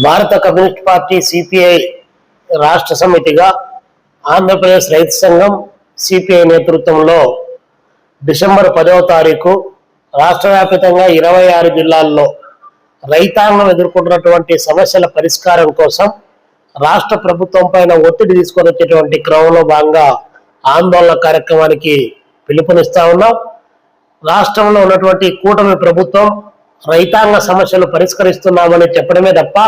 భారత communist party CPI రాష్ట్ర సమితిగా ఆంధ్రప్రదేశ్ రైతు సంఘం సిపిఐ నేతృత్వంలో డిసెంబర్ పదవ తారీఖు రాష్ట్ర వ్యాప్తంగా ఇరవై ఆరు జిల్లాల్లో రైతాంగం ఎదుర్కొంటున్నటువంటి సమస్యల పరిష్కారం కోసం రాష్ట్ర ప్రభుత్వం పైన ఒత్తిడి తీసుకొని వచ్చేటువంటి క్రమంలో భాగంగా ఆందోళన కార్యక్రమానికి పిలుపునిస్తా ఉన్నాం. రాష్ట్రంలో ఉన్నటువంటి కూటమి ప్రభుత్వం రైతాంగ సమస్యలు పరిష్కరిస్తున్నామని చెప్పడమే తప్ప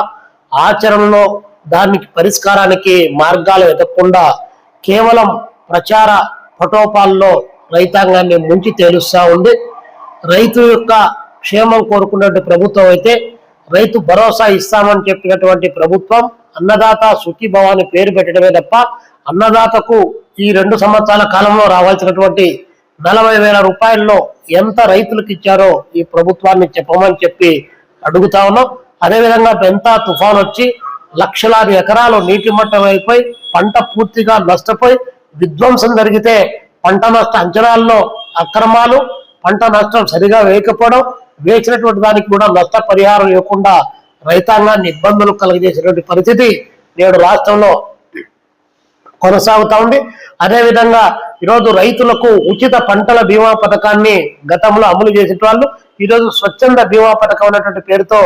ఆచరణలో దానికి పరిష్కారానికి మార్గాలు వెతకకుండా కేవలం ప్రచార పటోపాల్లో రైతాంగాన్ని ముంచి తేలుస్తా ఉంది. రైతు యొక్క క్షేమం కోరుకున్నటువంటి ప్రభుత్వం అయితే రైతు భరోసా ఇస్తామని చెప్పినటువంటి ప్రభుత్వం అన్నదాత సుఖీభవాన్ని పేరు పెట్టడమే తప్ప అన్నదాతకు ఈ రెండు సంవత్సరాల కాలంలో రావాల్సినటువంటి నలభై వేల రూపాయల్లో ఎంత రైతులకు ఇచ్చారో ఈ ప్రభుత్వాన్ని చెప్పమని చెప్పి అడుగుతా ఉన్నాం. అదేవిధంగా పెంతా తుఫాన్ వచ్చి లక్షలాది ఎకరాలు నీటి మట్టం అయిపోయి పంట పూర్తిగా నష్టపోయి విధ్వంసం జరిగితే పంట నష్ట అంచనాల్లో అక్రమాలు పంట నష్టం సరిగా వేయకపోవడం వేసినటువంటి దానికి కూడా నష్ట పరిహారం ఇవ్వకుండా రైతాంగాన్ని ఇబ్బందులు కలిగజేసినటువంటి పరిస్థితి నేడు రాష్ట్రంలో కొనసాగుతా ఉంది. అదేవిధంగా ఈరోజు రైతులకు ఉచిత పంటల బీమా పథకాన్ని గతంలో అమలు చేసిన వాళ్ళు ఈరోజు స్వచ్ఛంద బీమా పథకం అనేటువంటి పేరుతో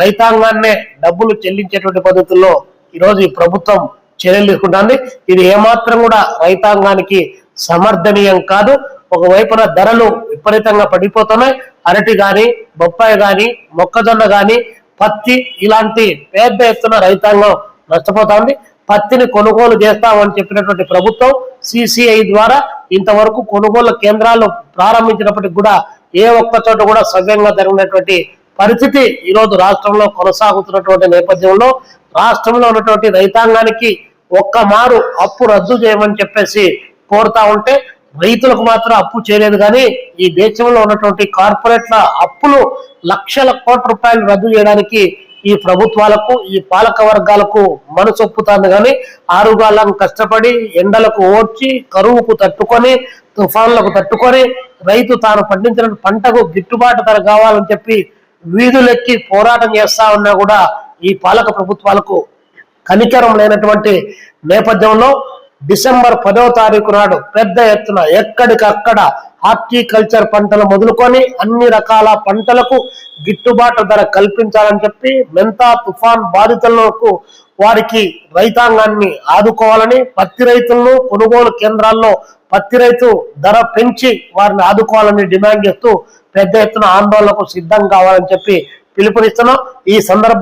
రైతాంగాన్నే డబ్బులు చెల్లించేటువంటి పద్ధతుల్లో ఈరోజు ఈ ప్రభుత్వం చర్యలు తీసుకుంటుంది. ఇది ఏమాత్రం కూడా రైతాంగానికి సమర్థనీయం కాదు. ఒకవైపున ధరలు విపరీతంగా పడిపోతున్నాయి. అరటి కానీ బొప్పాయి కానీ మొక్కజొన్న కానీ పత్తి ఇలాంటి పెద్ద ఎత్తున రైతాంగం నష్టపోతా ఉంది. పత్తిని కొనుగోలు చేస్తామని చెప్పినటువంటి ప్రభుత్వం సిసిఐ ద్వారా ఇంతవరకు కొనుగోలు కేంద్రాలు ప్రారంభించినప్పటికి కూడా ఏ ఒక్క చోట కూడా సవ్యంగా జరిగినటువంటి పరిస్థితి ఈరోజు రాష్ట్రంలో కొనసాగుతున్నటువంటి నేపథ్యంలో రాష్ట్రంలో ఉన్నటువంటి రైతాంగానికి ఒక్క మారు అప్పు రద్దు చేయమని చెప్పేసి కోరుతా ఉంటే రైతులకు మాత్రం అప్పు చేయలేదు కానీ ఈ దేశంలో ఉన్నటువంటి కార్పొరేట్ల అప్పులు లక్షల కోట్ల రూపాయలు రద్దు చేయడానికి ఈ ప్రభుత్వాలకు ఈ పాలక వర్గాలకు మనసొప్పుతాను కానీ ఆరుగాలం కష్టపడి ఎండలకు ఓడ్చి కరువుకు తట్టుకొని తుఫాన్లకు తట్టుకొని రైతు తాను పండించిన పంటకు గిట్టుబాటు ధర కావాలని చెప్పి వీధులెక్కి పోరాటం చేస్తా ఉన్నా కూడా ఈ పాలక ప్రభుత్వాలకు కనికరం లేనటువంటి నేపథ్యంలో డిసెంబర్ పదవ తారీఖు నాడు పెద్ద ఎత్తున ఎక్కడికక్కడ హార్టికల్చర్ పంటలు మొదలుకొని అన్ని రకాల పంటలకు గిట్టుబాటు ధర కల్పించాలని చెప్పి మెంతా తుఫాన్ బాధితులకు వారికి రైతాంగాన్ని ఆదుకోవాలని పత్తి రైతులను కొనుగోలు కేంద్రాల్లో పత్తి రైతు ధర పెంచి వారిని ఆదుకోవాలని డిమాండ్ చేస్తూ పెద్ద ఎత్తున ఆందోళనకు సిద్ధం కావాలని చెప్పి పిలుపునిస్తున్నాం. ఈ సందర్భం